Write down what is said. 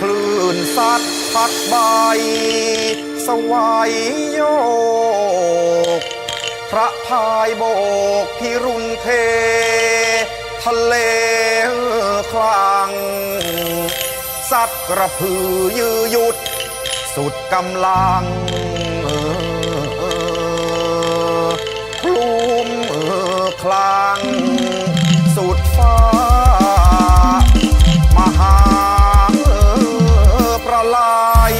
คลื่นซัดพัดใบสวายโยก พระพายโบกพิรุณเท ทะเลคลังสัตว์กระพือยือหยุด สุดกำลัง สุดฟ้ามหาประลาย